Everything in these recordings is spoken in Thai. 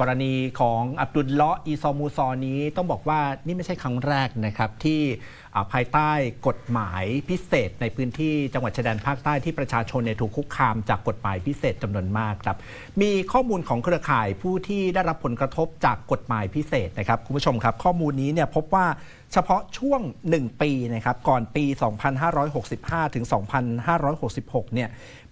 กรณีของอับดุลเลาะอีซอมูซอนี้ต้องบอกว่านี่ไม่ใช่ครั้งแรกนะครับที่ภายใต้กฎหมายพิเศษ ในพื้นที่จังหวัดชายแดนภาคใต้ที่ประชาชนเนี่ยถูกคุกคามจากกฎหมายพิเศษจำนวนมากครับ มีข้อมูลของเครือข่ายผู้ที่ได้รับผลกระทบจากกฎหมายพิเศษนะครับคุณผู้ชมครับ ข้อมูลนี้เนี่ยพบว่าเฉพาะช่วง 1 ปีนะครับก่อนปี 2565 ถึง 2566 เนี่ย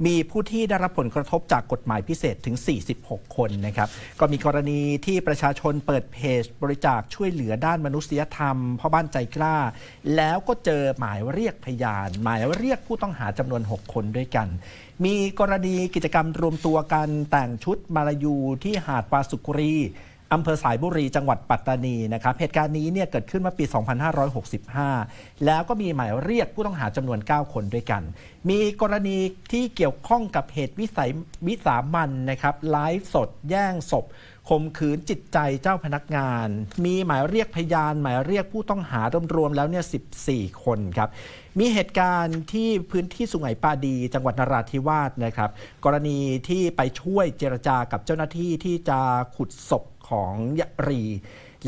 มีผู้ที่ได้รับผลกระทบจากกฎหมายพิเศษถึง 46 คนนะครับก็มีกรณีที่ประชาชนเปิดเพจบริจาคช่วยเหลือด้านมนุษยธรรมพ่อบ้านใจกล้า แล้วก็เจอหมายเรียกพยาน หมายเรียกผู้ต้องหาจำนวน 6 คนด้วยกัน มีกรณีกิจกรรมรวมตัวกันแต่งชุดมาลายูที่หาดปาสุกรี อำเภอสายบุรีจังหวัดปัตตานีนะครับเหตุการณ์นี้เนี่ยเกิดขึ้นเมื่อปี 2565 แล้วก็มีหมายเรียกผู้ต้องหาจำนวน 9 คนด้วยกัน มีกรณีที่เกี่ยวข้องกับเหตุวิสัยวิสามันนะครับไลฟ์สดแย่งศพข่มขืนจิตใจเจ้าพนักงาน มีหมายเรียกพยาน หมายเรียกผู้ต้องหารวมๆแล้วเนี่ย 14 คนครับ มีเหตุการณ์ที่พื้นที่สุไหงปาดี จังหวัดนราธิวาสนะครับ กรณีที่ไปช่วยเจรจากับเจ้าหน้าที่ที่จะขุดศพ ของยะรี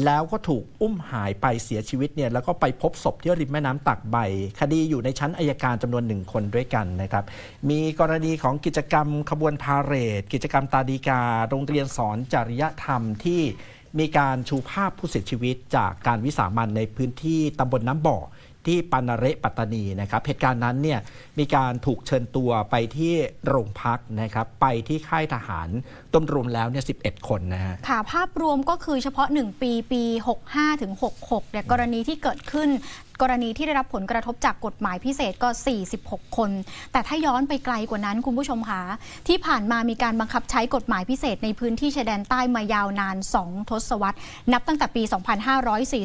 แล้วก็ถูกอุ้มหายไปเสียชีวิตเนี่ยแล้วก็ไปพบศพที่ริมแม่น้ำตักใบ คดีอยู่ในชั้นอายการจำนวนหนึ่งคนด้วยกันนะครับ มีกรณีของกิจกรรมขบวนพาเหรดกิจกรรมตาดีกา โรงเรียนสอนจริยธรรมที่ มีการชูภาพผู้เสียชีวิตจากการวิสามันในพื้นที่ตำบลน้ำบ่อที่ปานาเระปัตตานีนะครับ เหตุการณ์นั้นเนี่ยมีการถูกเชิญตัวไปที่โรงพักนะครับ ไปที่ค่ายทหารต้มรวมแล้วเนี่ย11คนนะฮะค่ะภาพรวมก็คือเฉพาะ 1 ปีปี 65ถึง66เนี่ยกรณีที่เกิดขึ้น กรณีที่ได้รับผลกระทบจากกฎหมายพิเศษก็ 46 คน แต่ถ้าย้อนไปไกลกว่านั้นคุณผู้ชมคะที่ผ่านมามีการบังคับใช้กฎหมายพิเศษในพื้นที่ชายแดนใต้มายาวนาน 2 ทศวรรษ นับตั้งแต่ปี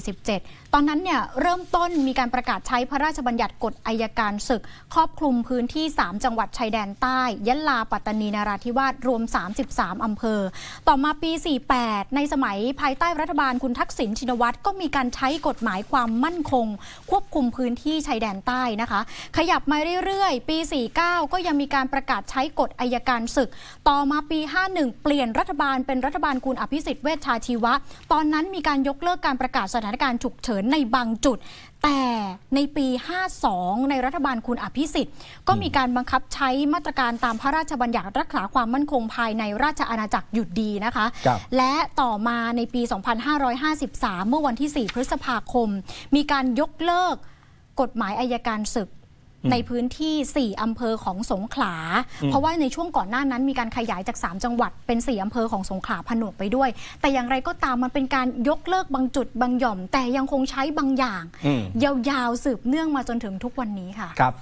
2547 ตอนนั้นเนี่ยเริ่มต้นมีการประกาศใช้พระราชบัญญัติกฎอายการศึก ครอบคลุมพื้นที่ 3 จังหวัดชายแดนใต้ยะลาปัตตานีนาราธิวาสรวม 33 อำเภอ ต่อมาปี 48 ในสมัยภายใต้รัฐบาลคุณทักษิณชินวัตรก็มีการใช้กฎหมายความมั่นคงควบคุมพื้นที่ชายแดนใต้นะคะ ขยับมาเรื่อยๆ ปี 49 ก็ยังมีการประกาศใช้กฎอายการศึก ต่อมาปี 51 เปลี่ยนรัฐบาลเป็นรัฐบาลคุณอภิสิทธิ์เวชชาชีวะ ตอนนั้นมีการยกเลิกการประกาศสถานการณ์ฉุกเฉินในบางจุด แต่ในปี 52 ในรัฐบาลคุณอภิสิทธิ์ ก็มีการบังคับใช้มาตรการตามพระราชบัญญัติรักษาความมั่นคงภายในราชอาณาจักรหยุดดีนะคะครับและต่อมาในปี 2553 เมื่อวันที่ 4 พฤษภาคม มีการยกเลิกกฎหมายอายการศึกอืม ในพื้นที่ 4 อำเภอของสงขลาอืมเพราะว่าในช่วงก่อนหน้านั้นมีการขยายจาก 3 จังหวัดเป็น 4 อำเภอของสงขลาผนวกไปด้วย แต่อย่างไรก็ตามมันเป็นการยกเลิกบางจุดบางหย่อม แต่ยังคงใช้บางอย่างอืมยาวๆสืบเนื่องมาจนถึงทุกวันนี้ค่ะครับ